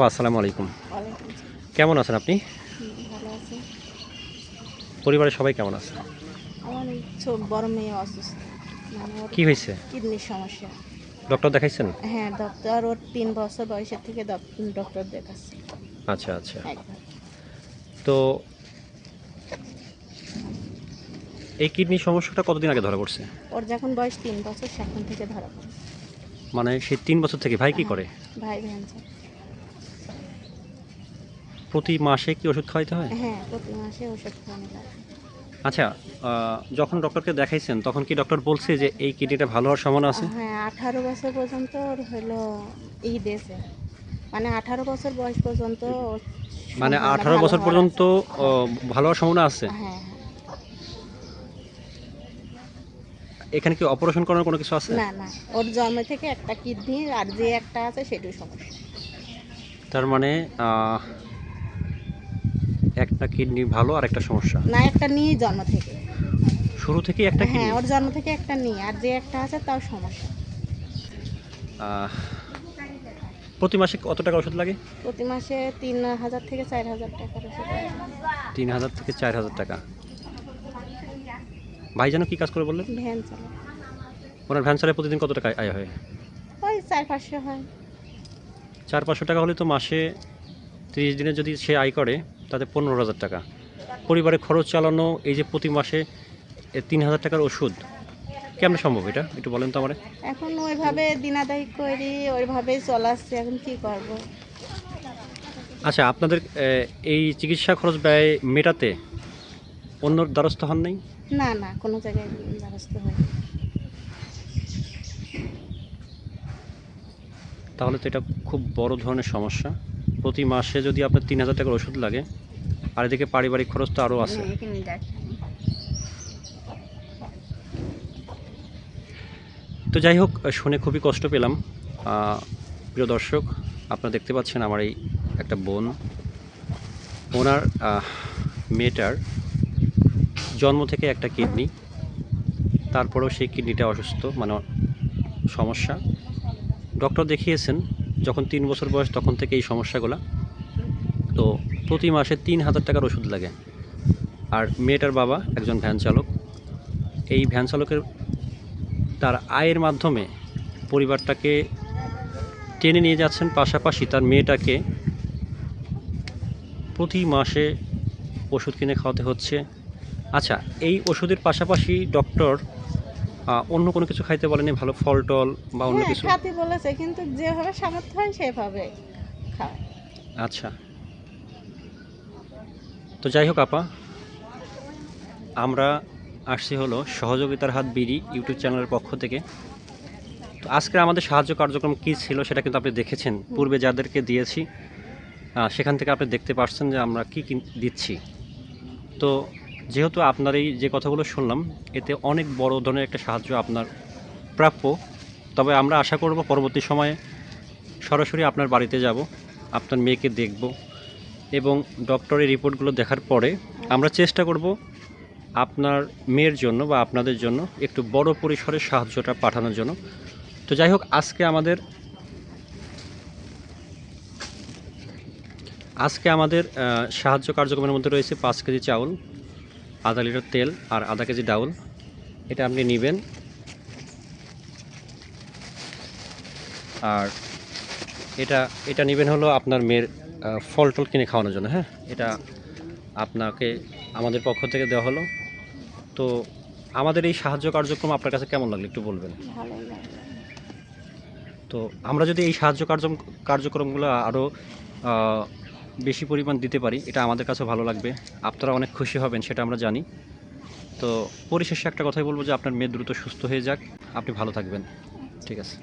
আপা আসসালামু আলাইকুম। কেমন আছেন আপনি? পরিবারের সবাই কেমন আছে? বড় মেয়ে অসুস্থ। মানে কি হয়েছে? কিডনির সমস্যা। ডক্টর দেখাইছেন? হ্যাঁ ডক্টর ওর তিন বছর বয়সের থেকে ডক্টর দেখাচ্ছে। আচ্ছা আচ্ছা। তো এই কিডনির সমস্যাটা কতদিন আগে ধরা পড়ছে? ওর যখন বয়স তিন বছর সেখান থেকে ধরা পড়ে মানে সেই তিন বছর থেকে ভাই কি করে? ভাই ভ্যানসার প্রতি মাসে কি ওষুধ খাওয়াইতে হয়? হ্যাঁ প্রতি মাসে ওষুধ খাওয়ানো লাগে আচ্ছা যখন ডক্টরকে দেখাইছেন তখন কি ডক্টর বলছে যে এই কিডনিটা ভালো হওয়ার সম্ভাবনা আছে? হ্যাঁ আঠারো বছর পর্যন্ত হলো ই দিয়েছে। মানে আঠারো বছর বয়স পর্যন্ত মানে আঠারো বছর পর্যন্ত ভালো হওয়ার সম্ভাবনা আছে। হ্যাঁ হ্যাঁ। এখানে কি অপারেশন করার কোনো কিছু আছে? না না ওর জন্ম থেকে একটা কিডনি আর যে একটা আছে সেটাই সমস্যা। তার মানে একটা কিডনি ভালো আর একটা সমস্যা? না একটা নিয়ে জন্ম থেকে। শুরু থেকেই একটা হ্যাঁ ওর জন্ম থেকে একটা নিয়ে আর যে একটা আছে তাও সমস্যা। প্রতি মাসে কত টাকা ওষুধ লাগে? প্রতি মাসে তিন হাজার থেকে চার হাজার লাগে। তিন হাজার থেকে চার হাজার টাকা। ভাই যেন কি কাজ করে বললেন? ভ্যান চলে ওনার ভ্যান চালায় প্রতিদিন কত টাকা আয় হয়? ওই চার পাঁচশো হয়। চার পাঁচশো টাকা হলে তো মাসে তিরিশ দিনে যদি সে আয় করে তাতে পনেরো হাজার টাকা। পরিবারের খরচ চালানো এই যে প্রতি মাসে তিন হাজার টাকার ওষুধ কেমন সম্ভব এটা? একটু বলেন তো আমার। এখন ওইভাবে দিনাদায়ী করি ওইভাবেই চলাচ্ছে এখন কি করব? আচ্ছা আপনাদের এই চিকিৎসা খরচ ব্যয় মেটাতে অন্য দ্বারস্থ হন নাই? না না কোনো জায়গায় ব্যবস্থা হয় তাহলে তো এটা খুব বড় ধরনের সমস্যা। প্রতি মাসে যদি আপনার তিন হাজার টাকার ওষুধ লাগে আর এদিকে পারিবারিক খরচ তো আরও আছে। তো যাই হোক শুনে খুবই কষ্ট পেলাম। প্রিয় দর্শক আপনারা দেখতে পাচ্ছেন আমার এই একটা বোন। ওনার মেয়েটার জন্ম থেকে একটা কিডনি। তারপরেও সেই কিডনিটা অসুস্থ মানে সমস্যা। ডক্টর দেখিয়েছেন যখন তিন বছর বয়স তখন থেকে এই সমস্যাগুলো। তো প্রতি মাসে তিন হাজার টাকার ওষুধ লাগে। আর মেয়েটার বাবা একজন ভ্যান চালক। এই ভ্যান চালকের তার আয়ের মাধ্যমে পরিবারটাকে টেনে নিয়ে যাচ্ছেন। পাশাপাশি তার মেয়েটাকে প্রতি মাসে ওষুধ কিনে খাওয়াতে হচ্ছে। আচ্ছা এই ওষুধের পাশাপাশি ডক্টর অন্য কোনো কিছু খাইতে বলেনি? ভালো ফল টল বা অন্য হ্যাঁ কিছু? খাতে বলেছে কিন্তু যেভাবে সামর্থ্য হয় সেভাবে খাওয়ায় আচ্ছা। তো যাই হোক আপা আমরা আসছি হলো সহযোগিতার হাত বিড়ি ইউটিউব চ্যানেলের পক্ষ থেকে। তো আজকে আমাদের সাহায্য কার্যক্রম কী ছিল সেটা কিন্তু আপনি দেখেছেন। পূর্বে যাদেরকে দিয়েছি সেখান থেকে আপনি দেখতে পাচ্ছেন যে আমরা কী কী দিচ্ছি। তো যেহেতু আপনার এই যে কথাগুলো শুনলাম, এতে অনেক বড় ধরনের একটা সাহায্য আপনার প্রাপ্য। তবে আমরা আশা করব পরবর্তী সময়ে সরাসরি আপনার বাড়িতে যাব, আপনার মেয়েকে দেখব এবং ডক্টরের রিপোর্টগুলো দেখার পরে আমরা চেষ্টা করব আপনার মেয়ের জন্য বা আপনাদের জন্য একটু বড় পরিসরে সাহায্যটা পাঠানোর জন্য। তো যাই হোক, আজকে আমাদের আজকে আমাদের সাহায্য কার্যক্রমের মধ্যে রয়েছে পাঁচ কেজি চাউল। আধা লিটার তেল আর আধা কেজি ডাউল। এটা আপনি নেবেন। আর এটা এটা নেবেন হলো আপনার মেয়ের ফল টল কিনে খাওয়ানোর জন্য হ্যাঁ? এটা আপনাকে আমাদের পক্ষ থেকে দেওয়া হলো। তো আমাদের এই সাহায্য কার্যক্রম আপনার কাছে কেমন লাগল একটু বলবেন? তো আমরা যদি এই সাহায্য কার্য কার্যক্রমগুলো আরও বেশি পরিমাণ দিতে পারি, এটা আমাদের কাছে ভালো লাগবে। আপনারা অনেক খুশি হবেন, সেটা আমরা জানি। তো পরিশেষে একটা কথাই বলব যে আপনার মেয়ে দ্রুত সুস্থ হয়ে যাক। আপনি ভালো থাকবেন। ঠিক আছে।